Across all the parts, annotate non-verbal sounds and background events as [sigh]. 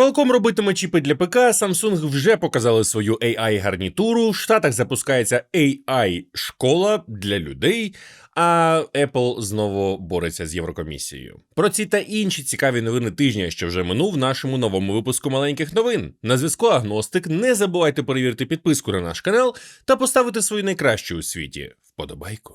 Qualcomm робитиме чіпи для ПК, Samsung вже показали свою AI-гарнітуру, в Штатах запускається AI-школа для людей, а Apple знову бореться з Єврокомісією. Про ці та інші цікаві новини тижня, що вже минув в нашому новому випуску маленьких новин. На зв'язку Агностик. Не забувайте перевірити підписку на наш канал та поставити свою найкращу у світі вподобайку.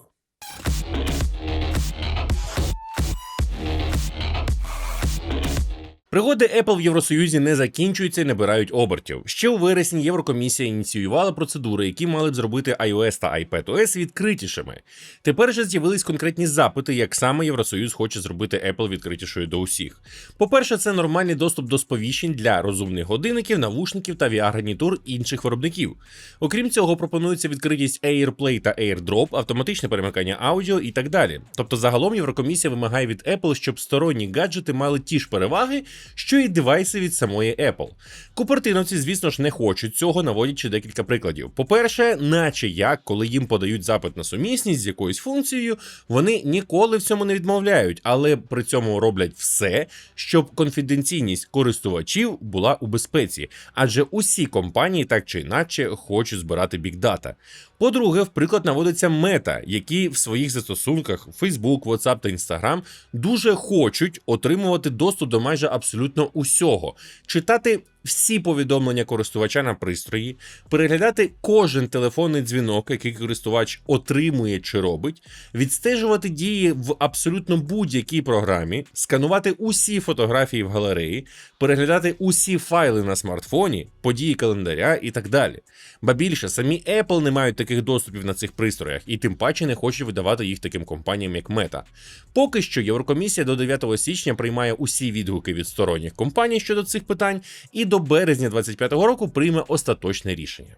Пригоди Apple в Євросоюзі не закінчуються і набирають обертів. Ще у вересні Єврокомісія ініціювала процедури, які мали б зробити iOS та iPadOS відкритішими. Тепер же з'явились конкретні запити, як саме Євросоюз хоче зробити Apple відкритішою до усіх. По-перше, це нормальний доступ до сповіщень для розумних годинників, навушників та VR-гарнітур інших виробників. Окрім цього, пропонується відкритість AirPlay та AirDrop, автоматичне перемикання аудіо і так далі. Тобто, загалом Єврокомісія вимагає від Apple, щоб сторонні гаджети мали ті ж переваги, що і девайси від самої Apple. Купертиновці, звісно ж, не хочуть цього, наводячи декілька прикладів. По-перше, наче як, коли їм подають запит на сумісність з якоюсь функцією, вони ніколи в цьому не відмовляють, але при цьому роблять все, щоб конфіденційність користувачів була у безпеці, адже усі компанії так чи інакше хочуть збирати бікдата. По-друге, в приклад наводиться мета, які в своїх застосунках Facebook, WhatsApp та Instagram дуже хочуть отримувати доступ до майже абсолютно усього, читати всі повідомлення користувача на пристрої, переглядати кожен телефонний дзвінок, який користувач отримує чи робить, відстежувати дії в абсолютно будь-якій програмі, сканувати усі фотографії в галереї, переглядати усі файли на смартфоні, події календаря і так далі. Ба більше, самі Apple не мають таких доступів на цих пристроях і тим паче не хочуть видавати їх таким компаніям, як Meta. Поки що Єврокомісія до 9 січня приймає усі відгуки від сторонніх компаній щодо цих питань, і до березня 2025 року прийме остаточне рішення.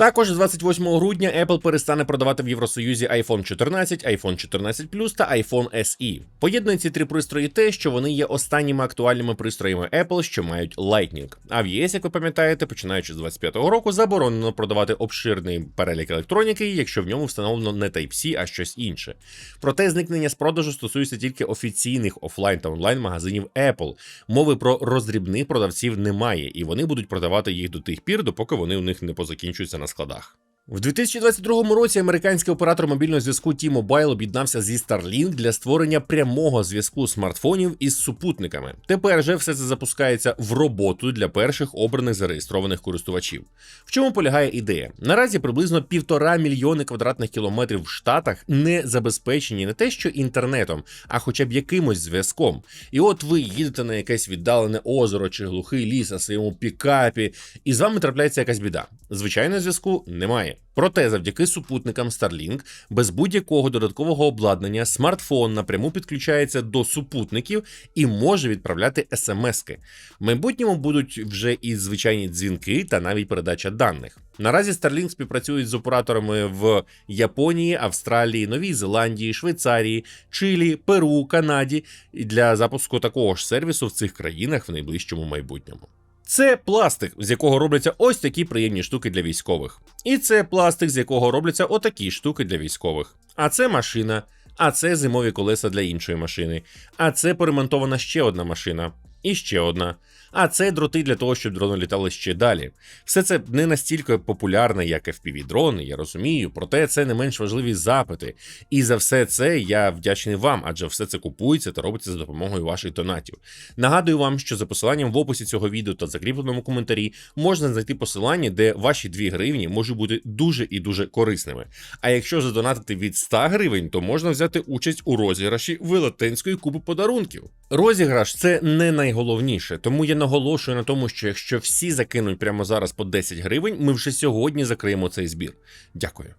Також з 28 грудня Apple перестане продавати в Євросоюзі iPhone 14, iPhone 14 Plus та iPhone SE. Поєднує ці три пристрої те, що вони є останніми актуальними пристроями Apple, що мають Lightning. А в ЄС, як ви пам'ятаєте, починаючи з 25-го року, заборонено продавати обширний перелік електроніки, якщо в ньому встановлено не Type-C, а щось інше. Проте зникнення з продажу стосується тільки офіційних офлайн та онлайн магазинів Apple. Мови про роздрібних продавців немає, і вони будуть продавати їх до тих пір, допоки вони у них не позакінчуються на складах. В 2022 році американський оператор мобільного зв'язку T-Mobile об'єднався зі Starlink для створення прямого зв'язку смартфонів із супутниками. Тепер же все це запускається в роботу для перших обраних зареєстрованих користувачів. В чому полягає ідея? Наразі приблизно півтора мільйони квадратних кілометрів в Штатах не забезпечені не те, що інтернетом, а хоча б якимось зв'язком. І от ви їдете на якесь віддалене озеро чи глухий ліс на своєму пікапі, і з вами трапляється якась біда. Звичайно, зв'язку немає. Проте, завдяки супутникам Starlink, без будь-якого додаткового обладнання, смартфон напряму підключається до супутників і може відправляти смски. В майбутньому будуть вже і звичайні дзвінки та навіть передача даних. Наразі Starlink співпрацюють з операторами в Японії, Австралії, Новій Зеландії, Швейцарії, Чилі, Перу, Канаді для запуску такого ж сервісу в цих країнах в найближчому майбутньому. Це пластик, з якого робляться ось такі приємні штуки для військових. І це пластик, з якого робляться отакі штуки для військових. А це машина, а це зимові колеса для іншої машини. А це поремонтована ще одна машина. І ще одна. А це дроти для того, щоб дрони літали ще далі. Все це не настільки популярне, як fpv дрони я розумію, проте це не менш важливі запити. І за все це я вдячний вам, адже все це купується та робиться за допомогою ваших донатів. Нагадую вам, що за посиланням в описі цього відео та закріпленому коментарі можна знайти посилання, де ваші 2 гривні можуть бути дуже і дуже корисними. А якщо задонатити від 100 гривень, то можна взяти участь у розіграші велетенської купи подарунків. Розіграш це не найголовніше, тому я наголошую на тому, що якщо всі закинуть прямо зараз по 10 гривень, ми вже сьогодні закриємо цей збір. Дякую.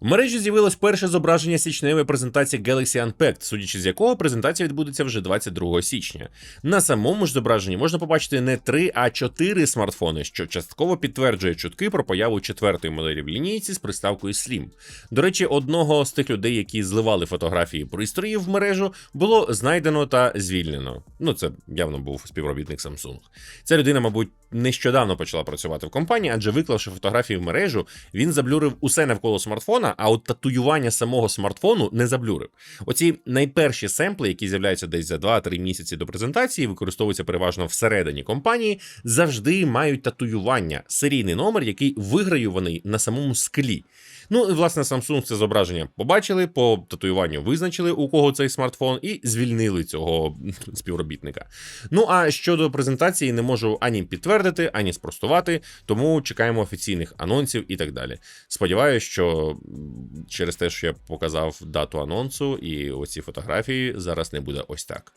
В мережі з'явилось перше зображення січневої презентації Galaxy Unpacked, судячи з якого презентація відбудеться вже 22 січня. На самому ж зображенні можна побачити не 3, а 4 смартфони, що частково підтверджує чутки про появу четвертої моделі в лінійці з приставкою Slim. До речі, одного з тих людей, які зливали фотографії пристроїв в мережу, було знайдено та звільнено. Ну, це явно був співробітник Samsung. Ця людина, мабуть, нещодавно почала працювати в компанії, адже виклавши фотографії в мережу, він заблюрив усе навколо смартфона, смартфона, а от татуювання самого смартфону не заблюрив. Оці найперші семпли, які з'являються десь за 2-3 місяці до презентації, використовуються переважно всередині компанії, завжди мають татуювання, серійний номер, який виграюваний на самому склі. Ну і власне Samsung це зображення побачили, по татуюванню визначили, у кого цей смартфон, і звільнили цього [laughs] співробітника. Ну а щодо презентації, не можу ані підтвердити, ані спростувати, тому чекаємо офіційних анонсів і так далі. Сподіваюсь, що через те, що я показав дату анонсу і оці фотографії, зараз не буде ось так.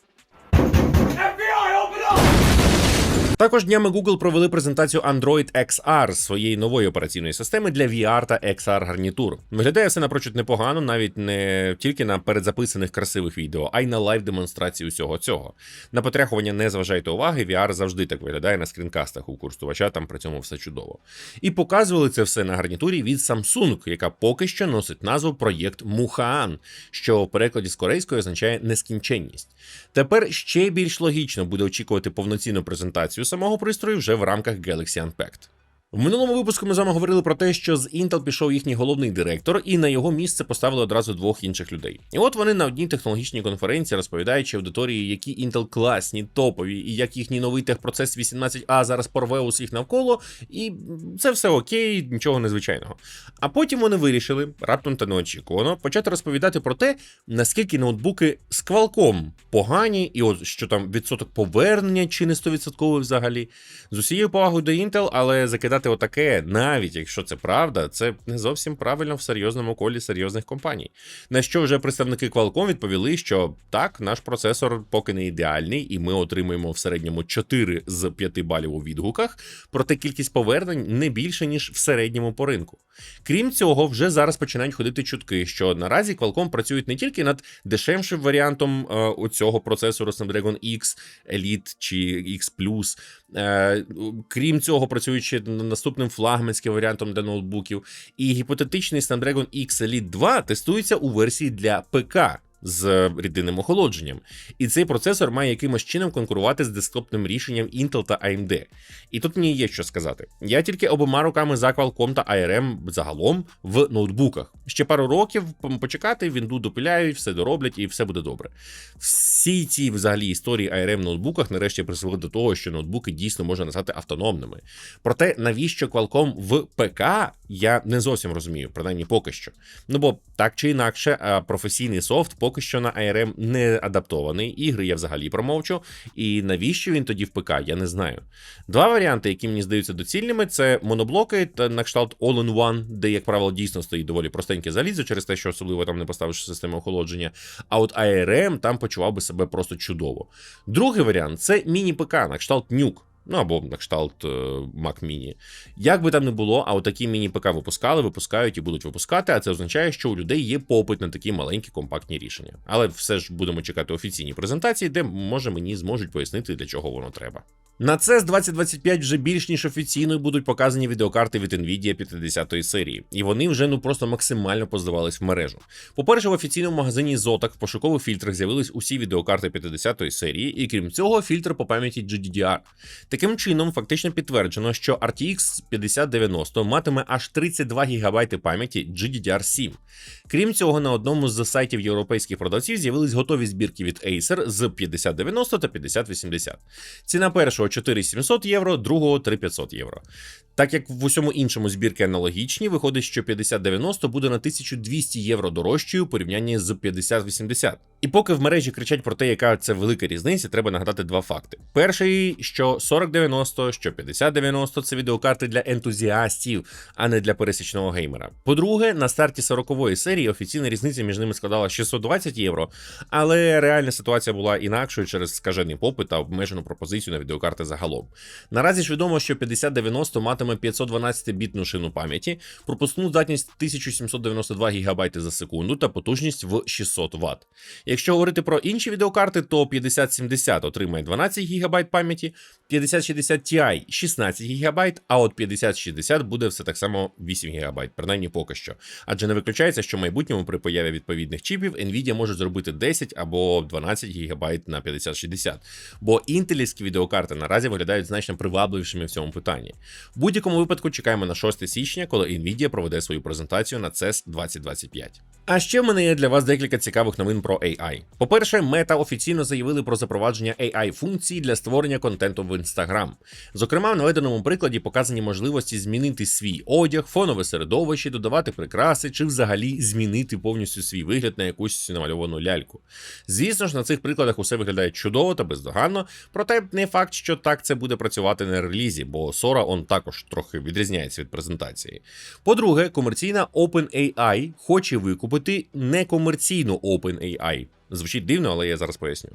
Також днями Google провели презентацію Android XR своєї нової операційної системи для VR та XR гарнітур. Виглядає все напрочуд непогано, навіть не тільки на передзаписаних красивих відео, а й на лайв демонстрації усього цього. На потряхування не зважайте уваги, VR завжди так виглядає на скрінкастах у користувача, там при цьому все чудово. І показували це все на гарнітурі від Samsung, яка поки що носить назву проєкт Мухаан, що в перекладі з корейської означає нескінченність. Тепер ще більш логічно буде очікувати повноцінну презентацію самого пристрою вже в рамках Galaxy Unpacked. В минулому випуску ми з вами говорили про те, що з Intel пішов їхній головний директор, і на його місце поставили одразу двох інших людей. І от вони на одній технологічній конференції, розповідаючи аудиторії, які Intel класні, топові, і як їхній новий техпроцес 18А зараз порве усіх навколо, і це все окей, нічого незвичайного. А потім вони вирішили, раптом та неочікувано, почати розповідати про те, наскільки ноутбуки з квалком погані, і от що там відсоток повернення чи не 100% взагалі. З усією повагою до Intel, але закидати отаке, навіть якщо це правда, це не зовсім правильно в серйозному колі серйозних компаній. На що вже представники Qualcomm відповіли, що так, наш процесор поки не ідеальний, і ми отримуємо в середньому 4 з 5 балів у відгуках, проте кількість повернень не більше, ніж в середньому по ринку. Крім цього, вже зараз починають ходити чутки, що наразі Qualcomm працюють не тільки над дешевшим варіантом е, у процесору Snapdragon X Elite чи X Е, крім цього, працюючи над наступним флагманським варіантом для ноутбуків, і гіпотетичний Snapdragon X Elite 2 тестується у версії для ПК. З рідинним охолодженням, і цей процесор має якимось чином конкурувати з десктопним рішенням Intel та AMD. І тут мені є що сказати. Я тільки обома руками за Qualcomm та ARM загалом в ноутбуках. Ще пару років почекати, вінду допиляють, все дороблять і все буде добре. Всі ці взагалі історії ARM ноутбуках нарешті призвели до того, що ноутбуки дійсно можна назвати автономними. Проте навіщо Qualcomm в ПК, я не зовсім розумію, принаймні поки що. Ну бо так чи інакше, професійний софт поки що на ARM не адаптований. Ігри я взагалі промовчу. І навіщо він тоді в ПК, я не знаю. Два варіанти, які мені здаються доцільними, це моноблоки та на кшталт All-in-One, де, як правило, дійсно стоїть доволі простеньке залізо, через те, що особливо там не поставиш систему охолодження. А от ARM там почував би себе просто чудово. Другий варіант це міні-ПК на кшталт Nuke. Ну або на кшталт е, Mac Mini. Як би там не було, а отакі міні-ПК випускали, випускають і будуть випускати. А це означає, що у людей є попит на такі маленькі компактні рішення. Але все ж будемо чекати офіційні презентації, де може мені зможуть пояснити, для чого воно треба. На з 2025 вже більш ніж офіційно будуть показані відеокарти від Nvidia 50-ї серії, і вони вже ну просто максимально поздавались в мережу. По-перше, в офіційному магазині Zotac в пошукових фільтрах з'явились усі відеокарти 50-ї серії, і крім цього, фільтр по пам'яті GDDR. Таким чином, фактично підтверджено, що RTX 5090 матиме аж 32 ГБ пам'яті GDDR7. Крім цього, на одному з сайтів європейських продавців з'явились готові збірки від Acer з 5090 та 5080. Ціна першого 4700 євро, другого 3500 євро. Так як в усьому іншому збірки аналогічні, виходить, що 5090 буде на 1200 євро дорожчою у порівнянні з 5080. І поки в мережі кричать про те, яка це велика різниця, треба нагадати два факти: перший, що 4090, що 5090 це відеокарти для ентузіастів, а не для пересічного геймера. По-друге, на старті 40-ї серії офіційна різниця між ними складала 620 євро, але реальна ситуація була інакшою через скажений попит та обмежену пропозицію на відеокарти загалом. Наразі ж відомо, що 5090 матиме 512-бітну шину пам'яті, пропускну здатність 1792 ГБ за секунду та потужність в 600 Вт. Якщо говорити про інші відеокарти, то 5070 отримає 12 ГБ пам'яті, 5060 Ti 16 ГБ, а от 5060 буде все так само 8 ГБ, принаймні поки що. Адже не виключається, що в майбутньому при появі відповідних чіпів Nvidia може зробити 10 або 12 ГБ на 5060. Бо інтелівські відеокарти наразі виглядають значно привабливішими в цьому питанні. В будь-якому випадку чекаємо на 6 січня, коли Nvidia проведе свою презентацію на CES 2025. А ще в мене є для вас декілька цікавих новин про AI. По-перше, Meta офіційно заявили про запровадження AI функцій для створення контенту в Instagram. Зокрема, в наведеному прикладі показані можливості змінити свій одяг, фонове середовище, додавати прикраси чи взагалі змінити повністю свій вигляд на якусь намальовану ляльку. Звісно ж, на цих прикладах усе виглядає чудово та бездоганно, проте не факт, що так це буде працювати на релізі, бо Sora он також трохи відрізняється від презентації. По-друге, комерційна OpenAI хоче викупити некомерційну OpenAI. Звучить дивно, але я зараз поясню.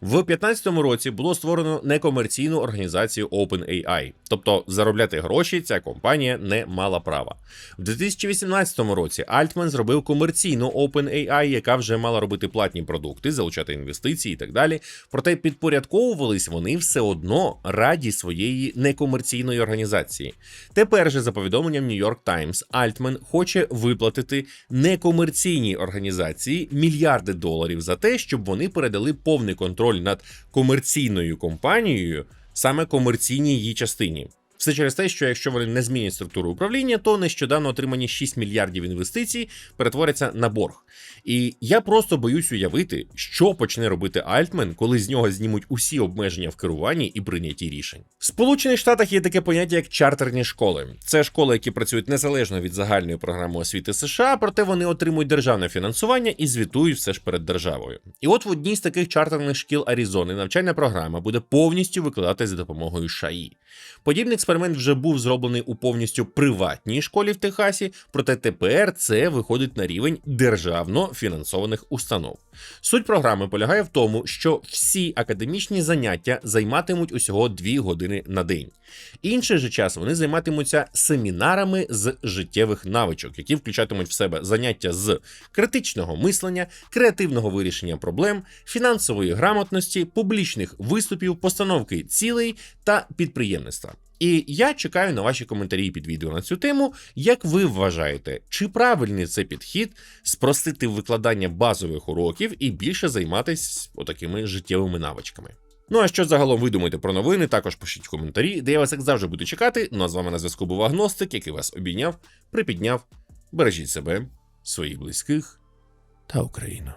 В 2015 році було створено некомерційну організацію OpenAI, тобто заробляти гроші ця компанія не мала права. В 2018 році Altman зробив комерційну OpenAI, яка вже мала робити платні продукти, залучати інвестиції і так далі. Проте підпорядковувались вони все одно раді своєї некомерційної організації. Тепер же, за повідомленням New York Times, Altman хоче виплатити некомерційній організації мільярди доларів за те, щоб вони передали повний контроль над комерційною компанією, саме комерційній її частині. Все через те, що якщо вони не змінять структуру управління, то нещодавно отримані 6 мільярдів інвестицій перетворяться на борг. І я просто боюсь уявити, що почне робити Альтмен, коли з нього знімуть усі обмеження в керуванні і прийнятті рішень. В Сполучених Штатах є таке поняття як чартерні школи. Це школи, які працюють незалежно від загальної програми освіти США, проте вони отримують державне фінансування і звітують все ж перед державою. І от в одній з таких чартерних шкіл Аризони навчальна програма буде повністю викладатися за допомогою ШАІ. Подібний експеримент вже був зроблений у повністю приватній школі в Техасі, проте тепер це виходить на рівень державно фінансованих установ. Суть програми полягає в тому, що всі академічні заняття займатимуть усього 2 години на день. Інший же час вони займатимуться семінарами з життєвих навичок, які включатимуть в себе заняття з критичного мислення, креативного вирішення проблем, фінансової грамотності, публічних виступів, постановки цілей та підприємництва. І я чекаю на ваші коментарі під відео на цю тему. Як ви вважаєте, чи правильний це підхід спростити викладання базових уроків і більше займатися отакими життєвими навичками? Ну а що загалом ви думаєте про новини? Також пишіть коментарі, де я вас як завжди буду чекати. Ну а з вами на зв'язку був Агностик, який вас обійняв, припідняв. Бережіть себе, своїх близьких та Україну.